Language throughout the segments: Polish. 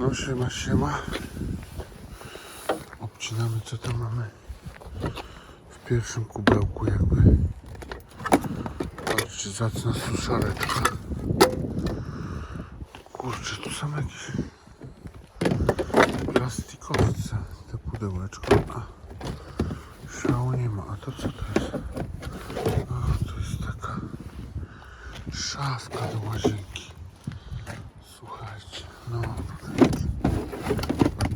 No siema, siema. Obcinamy co tam mamy w pierwszym kubełku jakby. Patrzcie, zacna suszareczka. Kurczę, tu są jakieś plastikowce, te pudełeczko. A szału nie ma. A to co to jest? A, to jest taka szafka do łazienki. No tutaj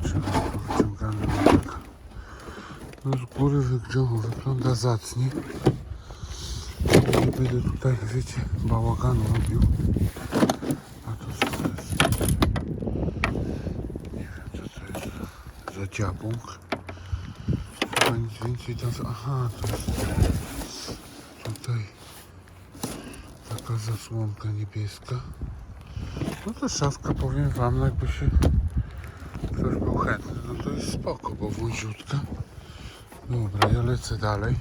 trzeba to wyciągane taka. No z góry wygląda, wygląda zacnie. Nie będę tutaj, wiecie, bałaganu robił. A to co to jest? Nie wiem co to jest za dziabłąk. Chyba nic więcej tam... Aha, to jest tutaj taka zasłonka niebieska. No to szafka, powiem wam, no jakby się ktoś był chętny, no to jest spoko, bo wąziutka. Dobra, ja lecę dalej.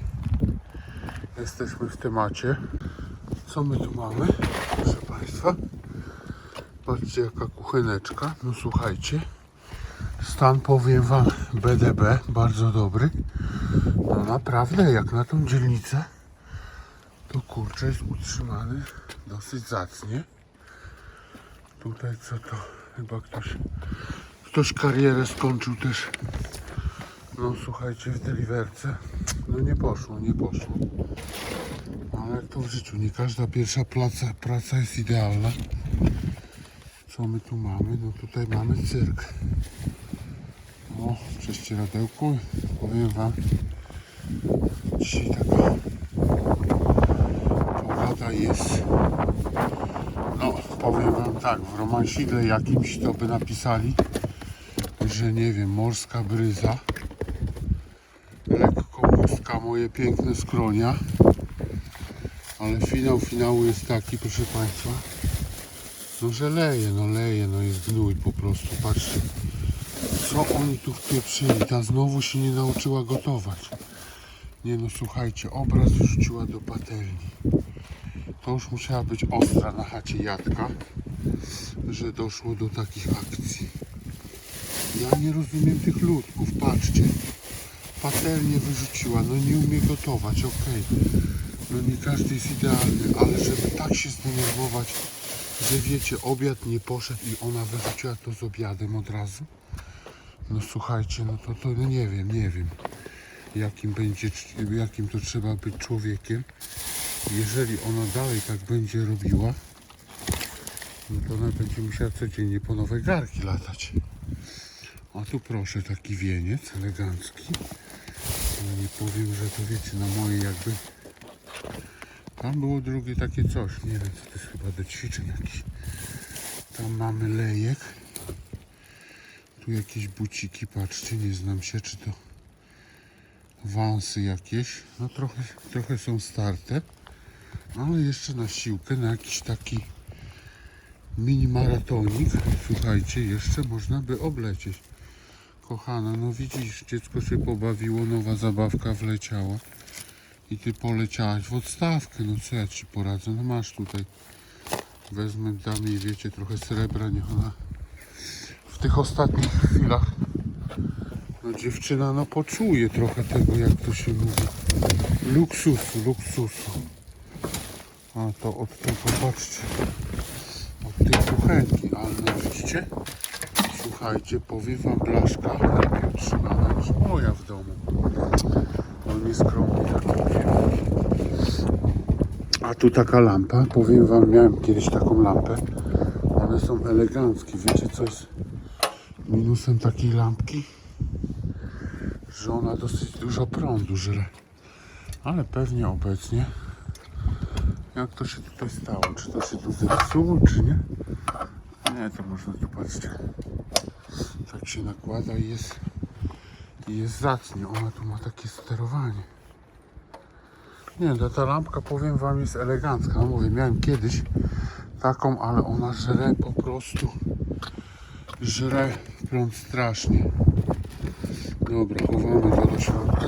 Jesteśmy w temacie. Co my tu mamy, proszę Państwa? Patrzcie jaka kucheneczka. No słuchajcie. Stan powiem Wam BDB, bardzo dobry. No naprawdę, jak na tą dzielnicę, to kurczę jest utrzymany dosyć zacnie. Tutaj co to? Chyba ktoś, ktoś karierę skończył też. No słuchajcie, w deliverce. No nie poszło, nie poszło. Ale jak to w życiu, nie każda pierwsza praca, praca jest idealna. Co my tu mamy? No tutaj mamy cyrk. O, prześcieradełku. Powiem wam, dzisiaj taka pogoda jest. No, powiem wam tak, w romansidle jakimś to by napisali, że nie wiem, morska bryza, lekko muska moje piękne skronia, ale finał finału jest taki, proszę Państwa, no że leje, no leje, no jest gnój po prostu, patrzcie, co oni tu wpieprzyli, ta znowu się nie nauczyła gotować. Nie no, słuchajcie, obraz wrzuciła do patelni. To już musiała być ostra na chacie Jadka, że doszło do takich akcji. Ja nie rozumiem tych ludków, patrzcie. Patelnię wyrzuciła, no nie umie gotować, okej. No nie każdy jest idealny, ale żeby tak się zdenerwować, że wiecie, obiad nie poszedł i ona wyrzuciła to z obiadem od razu. No słuchajcie, no to, to no nie wiem, nie wiem. Jakim będzie, jakim to trzeba być człowiekiem jeżeli ona dalej tak będzie robiła, no to ona będzie musiała codziennie po nowe garki latać. A tu proszę, taki wieniec elegancki. Nie powiem, że to wiecie, na moje jakby... Tam było drugie takie coś, nie wiem co to jest chyba do ćwiczeń jakiś. Tam mamy lejek. Tu jakieś buciki, patrzcie, nie znam się czy to wansy jakieś. No trochę, trochę są starte. Ale jeszcze na siłkę, na jakiś taki mini maratonik, słuchajcie, jeszcze można by oblecieć. Kochana, no widzisz, dziecko się pobawiło, nowa zabawka wleciała i ty poleciałaś w odstawkę, no co ja ci poradzę, no masz tutaj, wezmę, dam jej, wiecie, trochę srebra, niech ona w tych ostatnich chwilach, no dziewczyna, no poczuje trochę tego, jak to się mówi, luksusu, luksusu. A to od tego, patrzcie, od tej kuchenki, ale widzicie? Słuchajcie, powiem wam, blaszka lepiej utrzymana niż moja w domu. No nieskromnie tak powiem. A tu taka lampa, powiem wam, miałem kiedyś taką lampę. One są eleganckie. Wiecie co jest minusem takiej lampki? Że ona dosyć dużo prądu żre. Ale pewnie obecnie jak to się tutaj stało? Czy to się tu zepsuło, czy nie? Nie, to można tu patrzcie. Tak się nakłada i jest, i jest zacnie. Ona tu ma takie sterowanie. Nie, ta, ta lampka powiem wam jest elegancka. No mówię, miałem kiedyś taką, ale ona żre po prostu. Żre prąd strasznie. Dobra, chowamy to do środka.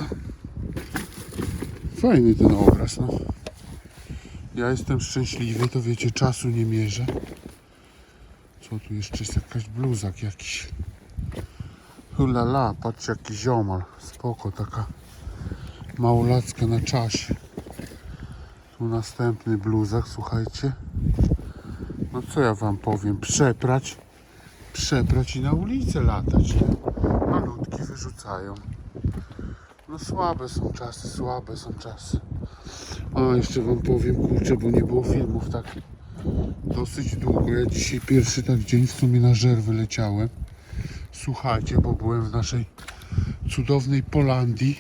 Fajny ten obraz, no. Ja jestem szczęśliwy, to wiecie, czasu nie mierzę. Co tu jeszcze jest jakaś bluzak jakiś. Hulala, patrzcie jaki ziomal. Spoko, taka małolacka na czasie. Tu następny bluzak, słuchajcie. No co ja wam powiem, przeprać, przeprać i na ulicę latać. Malutki wyrzucają. No słabe są czasy, słabe są czasy. A jeszcze wam powiem, kurczę, bo nie było filmów tak dosyć długo. Ja dzisiaj pierwszy tak dzień w sumie na żer wyleciałem. Słuchajcie, bo byłem w naszej cudownej Polandii.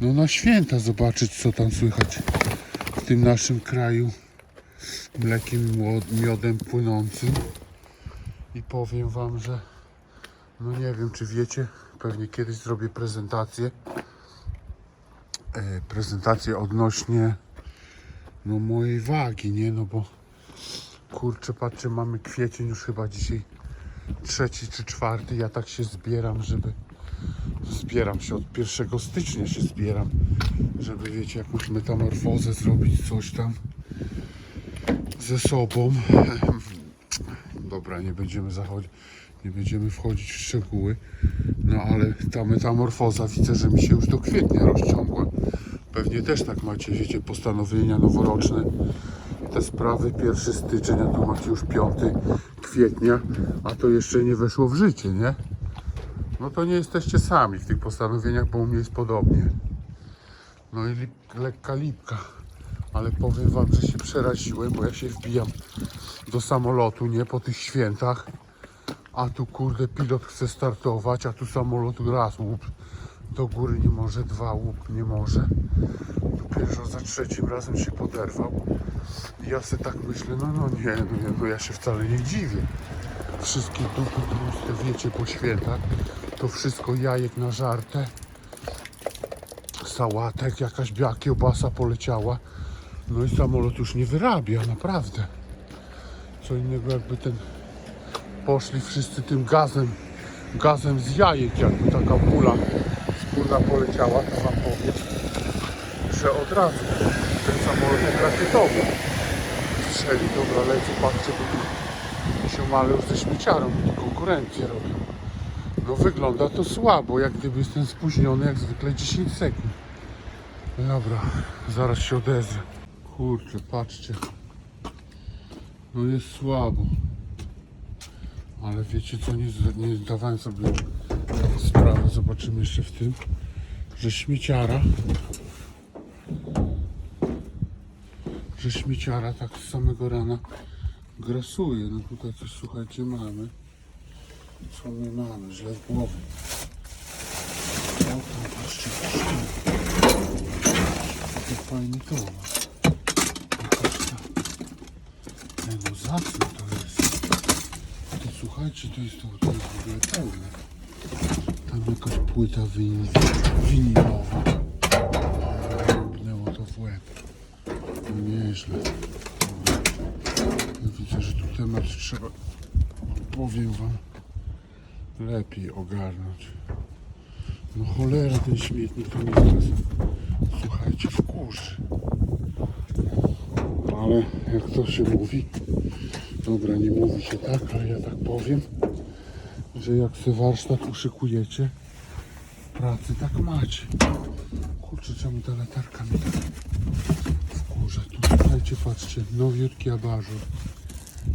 No na święta zobaczyć co tam słychać w tym naszym kraju mlekiem miodem płynącym. I powiem wam, że no nie wiem czy wiecie, pewnie kiedyś zrobię prezentację. E, prezentację odnośnie no mojej wagi, nie? No bo kurczę, patrzę, mamy kwiecień już chyba dzisiaj trzeci czy czwarty. Ja tak się zbieram, żeby zbieram się od 1 stycznia się zbieram, żeby wiecie, jakąś metamorfozę zrobić, coś tam ze sobą. Dobra, nie będziemy zachodzić, nie będziemy wchodzić w szczegóły. No ale ta metamorfoza widzę, że mi się już do kwietnia rozciągła. Pewnie też tak macie, wiecie, postanowienia noworoczne. Te sprawy 1 stycznia, tu macie już 5 kwietnia, a to jeszcze nie weszło w życie, nie? No to nie jesteście sami w tych postanowieniach, bo u mnie jest podobnie. No i lip, lekka lipka. Ale powiem wam, że się przeraziłem, bo ja się wbijam do samolotu, nie? Po tych świętach. A tu kurde pilot chce startować, a tu samolot raz łup do góry nie może, dwa łup nie może. Dopiero za trzecim razem się poderwał. I ja sobie tak myślę, no no nie, no, nie, no ja się wcale nie dziwię. Wszystkie dupy tłuste, wiecie, po świętach, to wszystko jajek na żartę, sałatek, jakaś biała kiełbasa poleciała. No i samolot już nie wyrabia, naprawdę. Co innego jakby ten poszli wszyscy tym gazem, gazem z jajek, jakby taka pula skórna poleciała, to wam powiem, że od razu ten samolot jak rakietowy strzeli, dobra, lecę, patrzcie, bo tu się male już ze śmieciarą konkurencję robią. No wygląda to słabo, jak gdyby jestem spóźniony, jak zwykle 10 sekund. Dobra, zaraz się odezwę. Kurczę, patrzcie. No jest słabo. Ale wiecie co, nie, nie zdawałem sobie sprawy, zobaczymy jeszcze w tym, że śmieciara, że śmieciara tak z samego rana grasuje. No tutaj coś, słuchajcie, mamy. Co my mamy? Źle w głowie. O, tam fajny towar. Ej, no zacny to. Słuchajcie, to jest to, to jest w ogóle pełne. Tam jakaś płyta win, winilowa. Rąbnęło to w łeb. Nieźle. Ja widzę, że tu temat trzeba, powiem wam, lepiej ogarnąć. No cholera, ten śmietnik to mnie teraz, słuchajcie, wkurzy. Ale jak to się mówi, Dobra, nie mówi się tak, ale ja tak powiem, że jak sobie warsztat uszykujecie pracy, tak macie. Kurczę, czemu ta latarka mi tak wkurza? Tu słuchajcie, patrzcie, nowiutki abażur.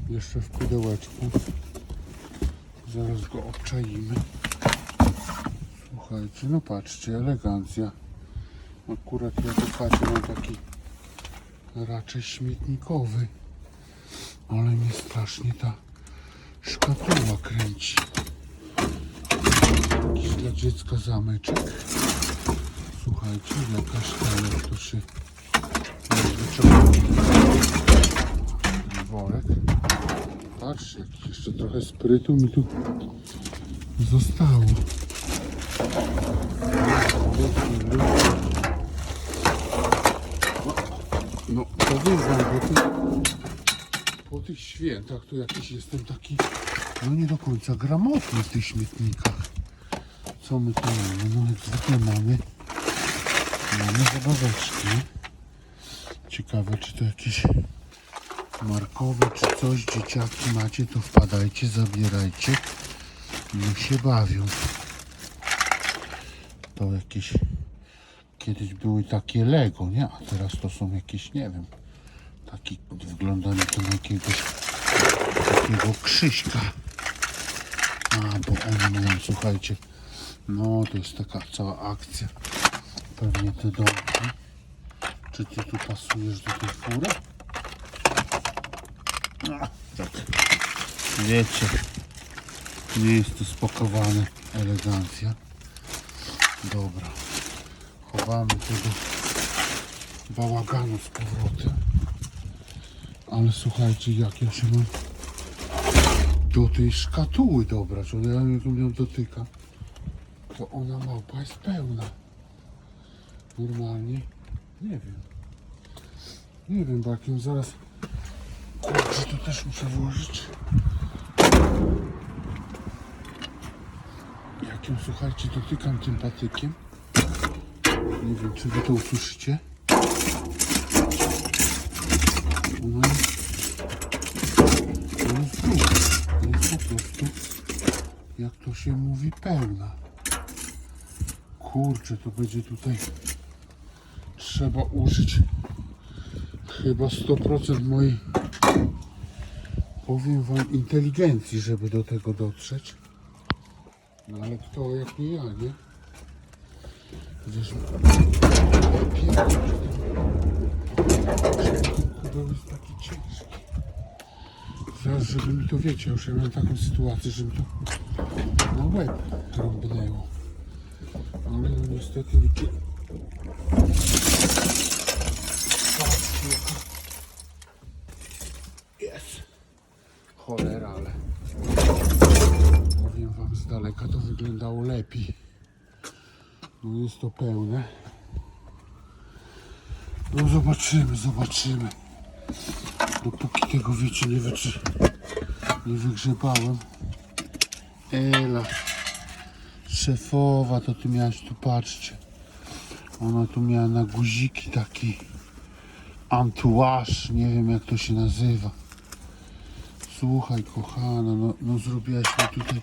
Jeszcze w pudełeczku. Zaraz go obczaimy. Słuchajcie, no patrzcie, elegancja. Akurat ja tu patrzę, mam taki raczej śmietnikowy. Ale mnie strasznie ta szkatuła kręci. Jakiś dla dziecka zameczek. Słuchajcie, jakaś ta, jak to się worek. Patrzcie, jakiś jeszcze trochę sprytu mi tu zostało. No, powiem wam, bo tu po tych świętach to jakiś jestem taki, no nie do końca gramotny w tych śmietnikach. Co my tu mamy? No jak zwykle mamy, mamy zabaweczki. Ciekawe, czy to jakiś markowe czy coś, dzieciaki macie, to wpadajcie, zabierajcie. Niech się bawią. To jakieś kiedyś były takie Lego, nie? A teraz to są jakieś, nie wiem, taki wygląda mi to na jakiegoś takiego Krzyśka. A, bo oni mają, słuchajcie, no to jest taka cała akcja. Pewnie te domki. Czy ty tu pasujesz do tej fury? A, tak. Wiecie, nie jest to spakowane elegancja. Dobra. Chowamy tego bałaganu z powrotem. Ale słuchajcie, jak ja się mam do tej szkatuły dobrać. Ona jak ją dotyka, to ona małpa jest pełna. Normalnie. Nie wiem. Nie wiem, bo jak ją zaraz... Kurczę, to też muszę włożyć. Jak ją, słuchajcie, dotykam tym patykiem. Nie wiem, czy wy to usłyszycie. Ona jest... Gruba. Ona jest po prostu, jak to się mówi, pełna. Kurczę, to będzie tutaj trzeba użyć chyba 100% mojej powiem wam inteligencji, żeby do tego dotrzeć. No ale kto jak nie ja, nie? Wiesz, pięknie, jest taki ciężki. Zaraz, żeby mi to wiecie, już ja miałem taką sytuację, że mi to na łeb rąbnęło. Ale no niestety jaka jest. Cholera, ale powiem wam z daleka to wyglądało lepiej. No jest to pełne. No zobaczymy, zobaczymy. Dopóki tego wiecie nie, wyczy... nie wygrzebałem. Ela. Szefowa, to ty miałaś tu, patrzcie. Ona tu miała na guziki taki entourage, nie wiem jak to się nazywa. Słuchaj kochana, no, no zrobiłaś mi tutaj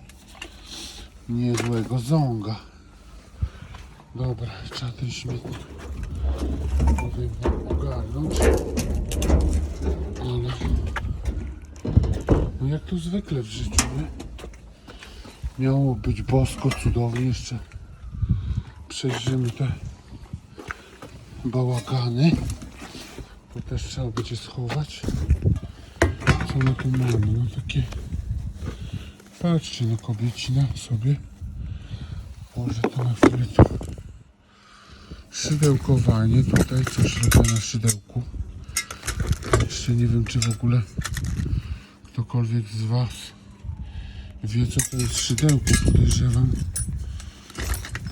niezłego zonga. Dobra, trzeba ten śmietnik ogarnąć. Ale no jak to zwykle w życiu, nie? Miało być bosko, cudownie jeszcze przejrzymy te bałagany. To też trzeba będzie schować. Co my tu mamy? No takie... Patrzcie, no kobiecina sobie. Może to na chwilę. Szydełkowanie. Tutaj coś robię na szydełku. Jeszcze nie wiem, czy w ogóle ktokolwiek z Was wie, co to jest szydełko. Podejrzewam.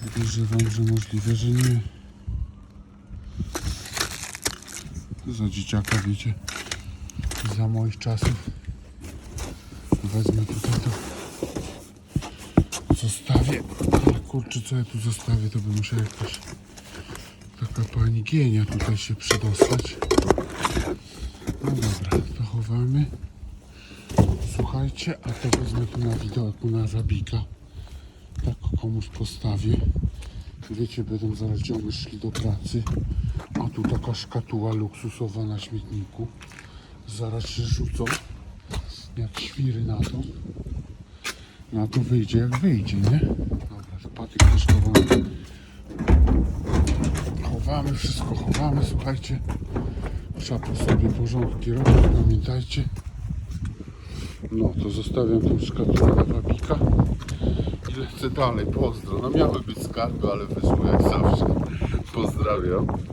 Podejrzewam, że możliwe, że nie. Za dzieciaka, wiecie, za moich czasów. Wezmę tutaj to. Zostawię. Ale kurczę, co ja tu zostawię, to by musiała jakaś taka pani tutaj się przedostać. No dobra, to chowamy. Słuchajcie, a to wezmę tu na widoku, na żabika. Tak komuś postawię. Wiecie, będą zaraz dziomy szli do pracy. A tu taka szkatuła luksusowa na śmietniku. Zaraz się rzucą. Jak świry na to. Na to wyjdzie jak wyjdzie, nie? Dobra, patyk też chowamy. Wszystko chowamy, słuchajcie. Trzeba po sobie porządki robić, pamiętajcie. No to zostawiam tą szkatułę na wabika i lecę dalej. Pozdro. No miały być skarby, ale wyszło jak zawsze. Pozdrawiam.